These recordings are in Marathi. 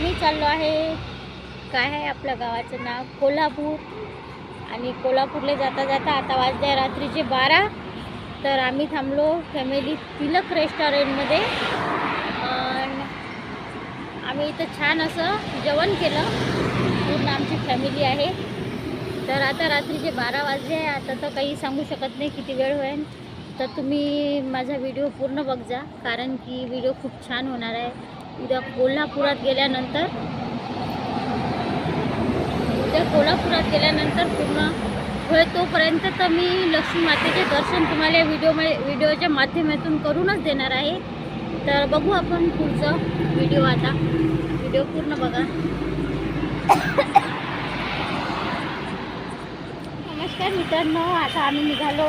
आम्ही चाललो आहे. काय आहे आपल्या गावाचं नाव? कोल्हापूर. आणि कोल्हापूरला जाता जाता आता वाजले रात्रीचे बारा. तर आम्ही थांबलो फॅमिली तिलक रेस्टॉरंटमध्ये आम्ही इथं छान असं जेवण केलं. पूर्ण आमची फॅमिली आहे. तर आता रात्रीचे बारा वाजले आहे. आता तर काही सांगू शकत नाही किती वेळ होईल. तर तुम्ही माझा व्हिडिओ पूर्ण बघजा. कारण की व्हिडिओ खूप छान होणार आहे. उद्या कोल्हापुरात गेल्यानंतर उद्या कोल्हापुरात गेल्यानंतर पूर्ण होय तोपर्यंत तर मी लक्ष्मी मातेचे दर्शन तुम्हाला व्हिडिओ व्हिडिओच्या माध्यमातून करूनच देणार आहे. तर बघू आपण पुढचं व्हिडिओ आता. व्हिडिओ पूर्ण बघा. नमस्कार मित्रांनो आता आम्ही निघालो.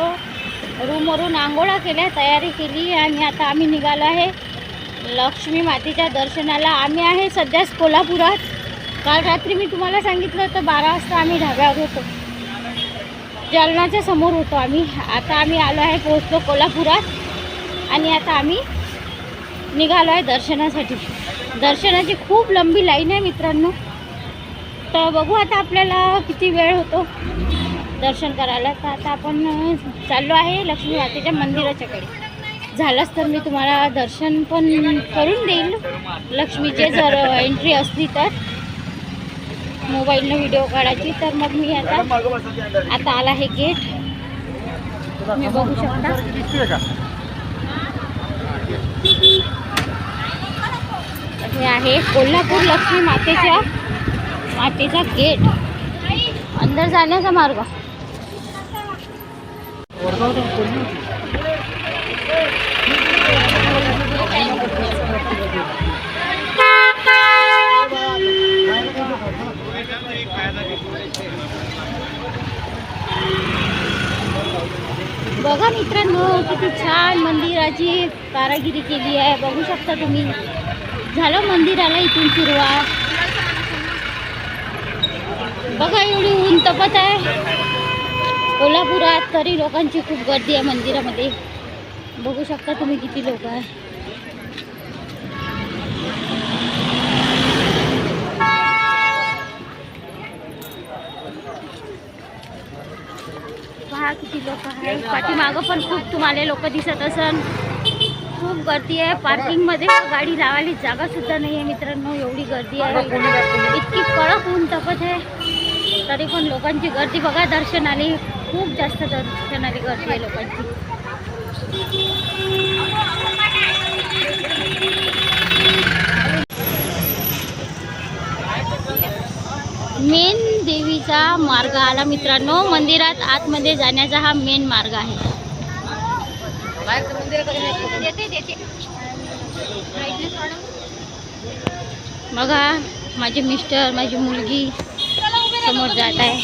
रूमवरून आंघोळा केल्या तयारी केली आणि आता आम्ही निघालो आहे. लक्ष्मी मातेच्या दर्शनाला आम्ही आहे सध्याच कोल्हापुरात. काल रात्री मी तुम्हाला सांगितलं होतं बारा वाजता आम्ही ढाब्यावर होतो. जालनाच्या समोर होतो आम्ही. आता आम्ही आलो आहे पोहोचलो कोल्हापुरात आणि आता आम्ही निघालो आहे दर्शनासाठी. दर्शनाची खूप लंबी लाईन आहे मित्रांनो. तर बघू आता आपल्याला किती वेळ होतो दर्शन करायला. तर आता आपण चाललो आहे लक्ष्मी मातेच्या मंदिराच्याकडे झालाच तर मी तुम्हाला दर्शन पण करून देईल. लक्ष्मीचे जर एंट्री असली तर. मोबाईलनं व्हिडिओ काढायची. तर मग मी आता आता आला हे गेट तुम्ही बघू शकता. हे आहे कोल्हापूर लक्ष्मी मातेच्या मातेचा गेट अंदर जाण्याचा मार्ग. बघा मित्रांनो किती छान मंदिराची कारागिरी केली आहे. बघू शकता तुम्ही. झालं मंदिराला इथून सुरुवात. बघा एवढी ऊन तपत आहे. कोल्हापुरात तरी लोकांची खूप गर्दी आहे मंदिरामध्ये. बघू शकता तुम्ही किती लोक आहे. पहा किती लोक आहे. पाठीमागं पण खूप तुम्हाला लोक दिसत असन. खूप गर्दी आहे. पार्किंगमध्ये गाडी लावायला जागा सुद्धा नाही आहे मित्रांनो. एवढी गर्दी आहे. इतकी कडक ऊन तपत आहे. तरी पण लोकांची गर्दी बघा दर्शनाली. खूप जास्त दर्शनाली गर्दी आहे लोकांची. मेन देवीचा मार्ग आला मित्रांनो. मंदिरात आतमध्ये जाण्याचा हा मेन मार्ग आहे. बघा माझे मिस्टर माझी मुलगी समोर जात आहे.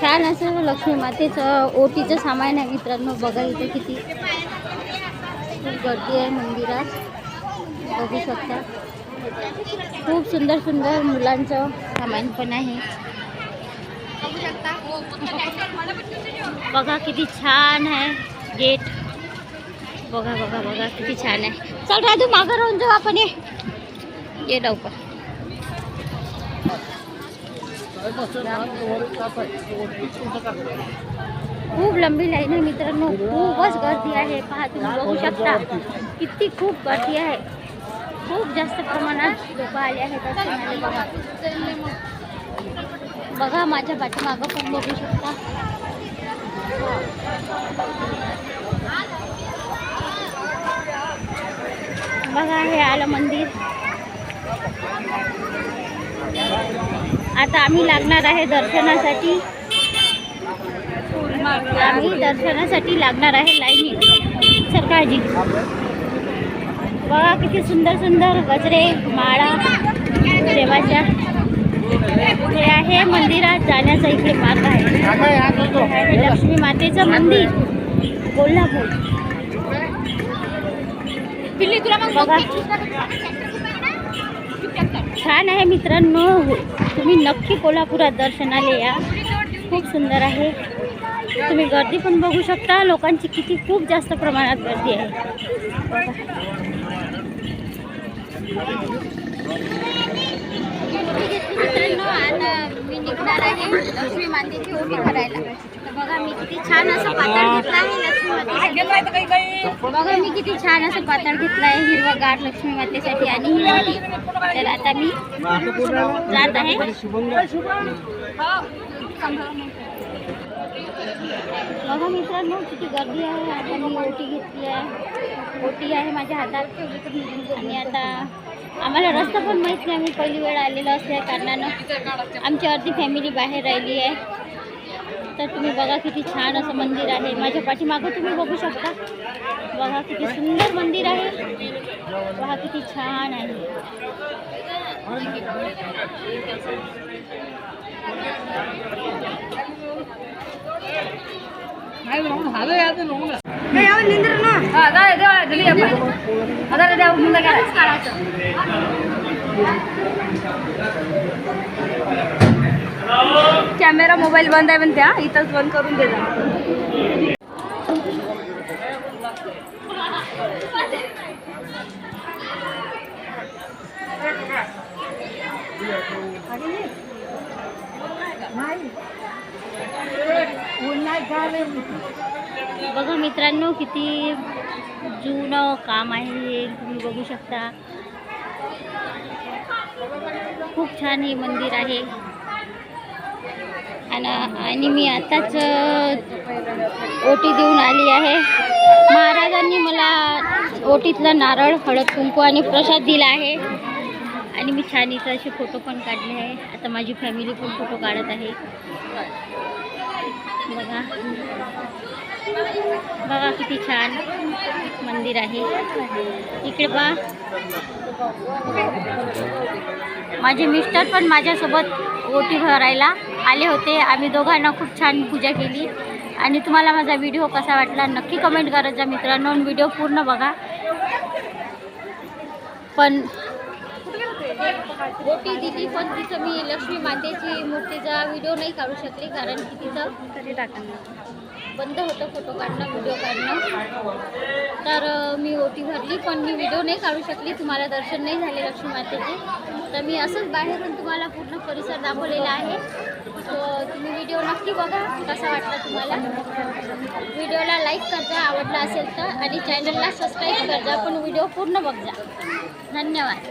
छान असं लक्ष्मी मातेचं ओटीचं सामान आहे मित्रांनो बघा इथे किती. खूप गर्दी आहे मंदिरात. बघू शकता. खूप सुंदर सुंदर मुलांचं सामान पण आहे. बघा किती छान आहे गेट. बघा बघा बघा किती छान आहे. चल राजू मागं राहून जाऊ आपण ये. ये लवकर. खूप लंबी लाईन आहे मित्रांनो. खूपच गर्दी आहे. पहा, तुम्ही बघू शकता. किती खूप गर्दी आहे. खूप जास्त प्रमाणात लोक आले आहेत बघा. माझ्या पण बघू शकता. बघा, हे आलं मंदिर. आता आम्ही लागणार आहे दर्शनासाठी. आम्ही दर्शनासाठी लागणार आहे लाईनी सरकारजी बघा किती सुंदर सुंदर गजरे माळा देवाच्या. हे आहे मंदिरात जाण्याचा इकडे मार्ग आहे. हे लक्ष्मी मातेचं मंदिर. कोल्हापूर. बघा. छान आहे मित्रांनो. तुम्ही नक्की कोल्हापुरात दर्शनाला या. खूप सुंदर आहे. तुम्ही गर्दी पण बघू शकता. लोकांची किती खूप जास्त प्रमाणात गर्दी आहे. मित्रांनो आता मी निघणार आहे. लक्ष्मी मातेची ओटी करायला तर बघा मी किती छान असं पातळ घेतलं आहे. मी किती छान असं पातळ घेतलं आहे हिरवगार लक्ष्मी मातेसाठी आणि ही तर आता मी जात आहे. बघा मित्रांनो किती गर्दी आहे. आता मी ओटी घेतली आहे. ओटी आहे माझ्या हातात. आणि आता आम्हाला रस्ता पण माहीत नाही. आम्ही पहिली वेळ आलेलो असल्या कारणानं आमची अर्धी फॅमिली बाहेर राहिली आहे. तर तुम्ही बघा किती छान असं मंदिर आहे. माझ्या पाठीमागं तुम्ही बघू शकता. बघा किती सुंदर मंदिर आहे. बघा किती छान आहे. कॅमेरा मोबाईल बंद आहे पण त्या इथंच बंद करून दे बघा मित्रांनो किती जुनं काम आहे हे तुम्ही बघू शकता. खूप छान हे मंदिर आहे. आणि मी आताच ओटी देऊन आली आहे. महाराजांनी मला ओटीतलं नारळ हळद कुंकू आणि प्रसाद दिला आहे. आणि मी छान इथं असे फोटो पण काढले आहे. आता माझी फॅमिली पण फोटो काढत आहे. बघा. बघा किती छान मंदिर आहे. इकडे पहा. माझे मिस्टर पण माझ्यासोबत ओटी भरायला आले होते. आम्ही दोघांना खूप छान पूजा केली. आणि तुम्हाला माझा व्हिडिओ कसा वाटला नक्की कमेंट करत जा मित्रांनो व्हिडिओ पूर्ण बघा. पण ओटी दिली पण तिथं मी लक्ष्मी मातेची मूर्तीचा व्हिडिओ नाही काढू शकले कारण की टाका बंद होतं फोटो काढणं व्हिडिओ काढणं. तर मी ओटी भरली पण मी व्हिडिओ नाही काढू शकली. तुम्हाला दर्शन नाही झाले लक्ष्मी मातेचे. तर मी असंच बाहेरून तुम्हाला पूर्ण परिसर दाखवलेला आहे. तर तुम्ही व्हिडिओ नक्की बघा कसा वाटला तुम्हाला? व्हिडिओला लाईक करजा आवडला असेल तर आणि चॅनलला सबस्क्राईब करजा पण व्हिडिओ पूर्ण बघजा. धन्यवाद.